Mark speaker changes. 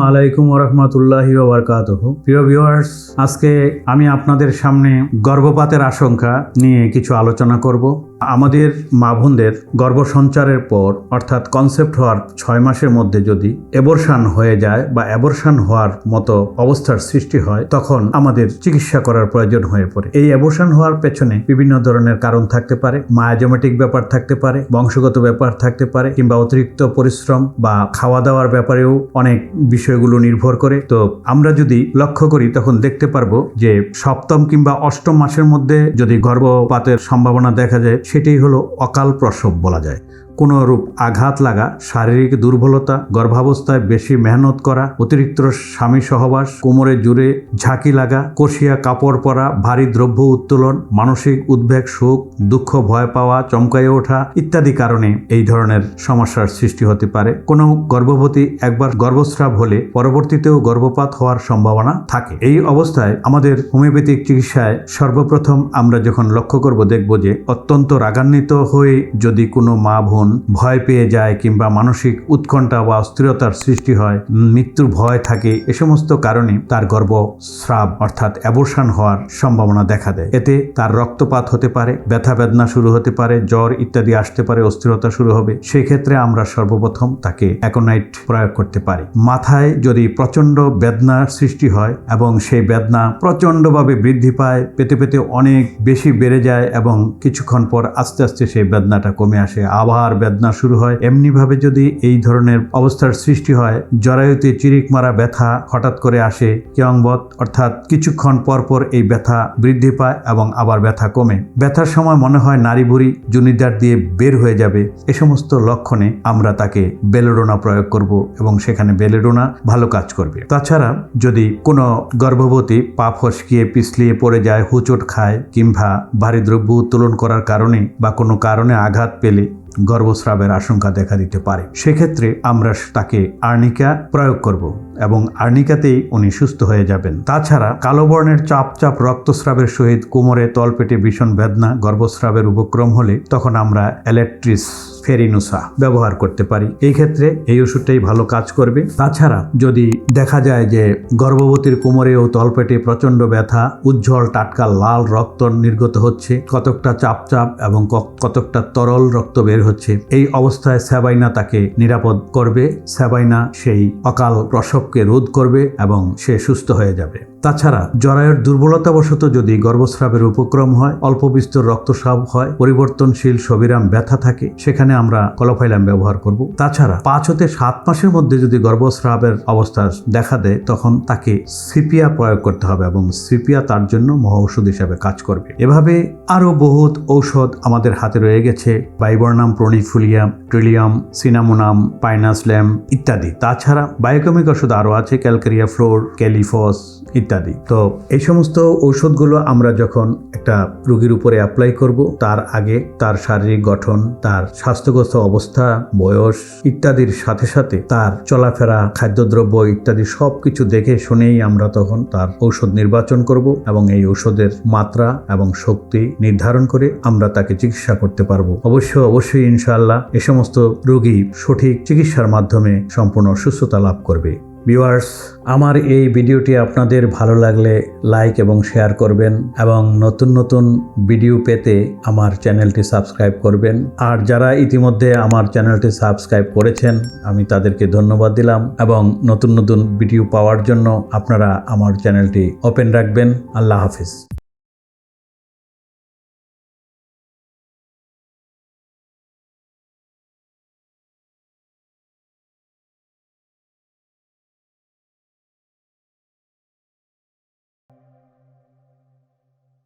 Speaker 1: আলাইকুম ওরহমতুল্লাহি ওবরকাত প্রিয় ভিউয়ার্স আজকে আমি আপনাদের সামনে গর্ভপাতের আশঙ্কা নিয়ে কিছু আলোচনা করব। আমাদের মা বোনদের গর্ভসঞ্চারের পর, অর্থাৎ কনসেপ্ট হওয়ার ছয় মাসের মধ্যে যদি এবর্শান হয়ে যায় বা অ্যাবর্শান হওয়ার মতো অবস্থার সৃষ্টি হয়, তখন আমাদের চিকিৎসা করার প্রয়োজন হয়ে পড়ে। এই অ্যাবর্শান হওয়ার পেছনে বিভিন্ন ধরনের কারণ থাকতে পারে। মায়াজমেটিক ব্যাপার থাকতে পারে, বংশগত ব্যাপার থাকতে পারে, কিংবা অতিরিক্ত পরিশ্রম বা খাওয়া দাওয়ার ব্যাপারেও অনেক বিষয়গুলো নির্ভর করে। তো আমরা যদি লক্ষ্য করি, তখন দেখতে পারব যে সপ্তম কিংবা অষ্টম মাসের মধ্যে যদি গর্ভপাতের সম্ভাবনা দেখা যায় সেটাই হলো অকাল প্রসব বলা যায়। কোনো রূপ আঘাত লাগা, শারীরিক দুর্বলতা, গর্ভাবস্থায় বেশি মেহনত করা, অতিরিক্ত স্বামী সহবাস, কোমরে জুড়ে ঝাঁকি লাগা, কষিয়া কাপড় পরা, ভারী দ্রব্য উত্তোলন, মানসিক উদ্বেগ সুখ দুঃখ, ভয় পাওয়া, চমকাইয়ে ওঠা ইত্যাদি কারণে এই ধরনের সমস্যার সৃষ্টি হতে পারে। কোনো গর্ভবতী একবার গর্ভস্রাব হলে পরবর্তীতেও গর্ভপাত হওয়ার সম্ভাবনা থাকে। এই অবস্থায় আমাদের হোমিওপ্যাথিক চিকিৎসায় সর্বপ্রথম আমরা যখন লক্ষ্য করব, দেখব যে অত্যন্ত রাগান্বিত হয়ে যদি কোনো মা বোন ভয় পেয়ে যায় কিংবা মানসিক উৎকণ্ঠা বা অস্থিরতার সৃষ্টি হয়, মৃত্যুর ভয় থাকে, এ সমস্ত কারণে তার গর্ভস্রাব অর্থাৎ অ্যাবর্শন হওয়ার সম্ভাবনা দেখা দেয়। এতে তার রক্তপাত হতে পারে, ব্যথা বেদনা শুরু হতে পারে, জ্বর ইত্যাদি আসতে পারে, অস্থিরতা শুরু হবে। সেই ক্ষেত্রে আমরা সর্বপ্রথম তাকে অ্যাকোনাইট প্রয়োগ করতে পারি। মাথায় যদি প্রচণ্ড বেদনার সৃষ্টি হয় এবং সেই বেদনা প্রচণ্ডভাবে বৃদ্ধি পায়, পেতে পেতে অনেক বেশি বেড়ে যায় এবং কিছুক্ষণ পর আস্তে আস্তে সেই বেদনাটা কমে আসে। আবার বেদনা শুরু হয়। এমনিভাবে যদি এই ধরনের অবস্থার সৃষ্টি হয়, জরায়ুতে চিরিক মারা ব্যথা হঠাৎ করে আসে কিয়ংবত অর্থাৎ কিছুক্ষণ পর পর এই ব্যথা বৃদ্ধি পায় এবং আবার ব্যথা কমে। ব্যথার সময় মনে হয় নারী বুড়ি জুনিদার দিয়ে বের হয়ে যাবে। এ সমস্ত লক্ষণে আমরা তাকে বেলেডোনা প্রয়োগ করব এবং সেখানে বেলেডোনা ভালো কাজ করবে। তাছাড়া যদি কোনো গর্ভবতী পা ফসকিয়ে পিছলিয়ে পড়ে যায়, হুচট খায় কিংবা ভারী দ্রব্য উত্তোলন করার কারণে বা কোনো কারণে আঘাত পেলে গর্ভস্রাবের আশঙ্কা দেখা দিতে পারে। সেক্ষেত্রে আমরা তাকে আর্নিকা প্রয়োগ করব এবং আর্নিকাতেই উনি সুস্থ হয়ে যাবেন। তাছাড়া কালো বর্ণের চাপ চাপ রক্তস্রাবের সহিত কোমরে, তলপেটে ভীষণ বেদনা, গর্ভস্রাবের উপক্রম হলে তখন আমরা ইলেকট্রিস ফেরিনুসা ব্যবহার করতে পারি। এই ক্ষেত্রে এই ওষুধটাই ভালো কাজ করবে। তাছাড়া যদি দেখা যায় যে গর্ভবতীর কোমরে ও তলপেটে প্রচণ্ড ব্যথা, উজ্জ্বল টাটকা লাল রক্ত নির্গত হচ্ছে, কতকটা চাপ চাপ এবং কতকটা তরল রক্ত বের হচ্ছে, এই অবস্থায় স্যাবাইনা তাকে নিরাপদ করবে। স্যাবাইনা সেই অকাল প্রসবকে রোধ করবে এবং সে সুস্থ হয়ে যাবে। তাছাড়া জরায়ুর দুর্বলতাবশত যদি গর্ভস্রাবের উপক্রম হয় অল্প বিস্তর রক্তস্রাব হয়, পরিবর্তনশীল সবিরাম ব্যথা থাকে, সেখানে আমরা কলোফাইলাম ব্যবহার করব। তাছাড়া পাঁচ হতে সাত মাসের মধ্যে যদি গর্ভস্রাবের অবস্থা দেখা দেয়, তখন তাকে সিপিয়া প্রয়োগ করতে হবে এবং সিপিয়া তার জন্য মহা ঔষধ হিসাবে কাজ করবে। এভাবে আরও বহুত ঔষধ আমাদের হাতে রয়ে গেছে, বাইবর্নাম প্রণিফুলিয়াম ট্রিলিয়াম, সিনামোনাম পাইনাসল্যাম ইত্যাদি। তাছাড়া বায়োকেমিক ওষুধ আরও আছে, ক্যালকেরিয়া ফ্লোর, ক্যালিফস ইত্যাদি। তো এই সমস্ত ঔষধগুলো আমরা যখন একটা রোগীর উপরে অ্যাপ্লাই করব, তার আগে তার শারীরিক গঠন, তার স্বাস্থ্যগত অবস্থা, বয়স ইত্যাদির সাথে সাথে তার চলাফেরা, খাদ্যদ্রব্য ইত্যাদি সব কিছু দেখে শুনেই আমরা তখন তার ঔষধ নির্বাচন করব এবং এই ঔষধের মাত্রা এবং শক্তি নির্ধারণ করে আমরা তাকে চিকিৎসা করতে পারব। অবশ্য, অবশ্যই ইনশাআল্লাহ এ সমস্ত রোগী সঠিক চিকিৎসার মাধ্যমে সম্পূর্ণ সুস্থতা লাভ করবে। ভিউয়ার্স, আমার এই ভিডিওটি আপনাদের ভালো লাগলে লাইক এবং শেয়ার করবেন এবং নতুন নতুন ভিডিও পেতে আমার চ্যানেলটি সাবস্ক্রাইব করবেন। আর যারা ইতিমধ্যে আমার চ্যানেলটি সাবস্ক্রাইব করেছেন, আমি তাদেরকে ধন্যবাদ দিলাম এবং নতুন নতুন ভিডিও পাওয়ার জন্য আপনারা আমার চ্যানেলটি ওপেন রাখবেন। আল্লাহ হাফিজ।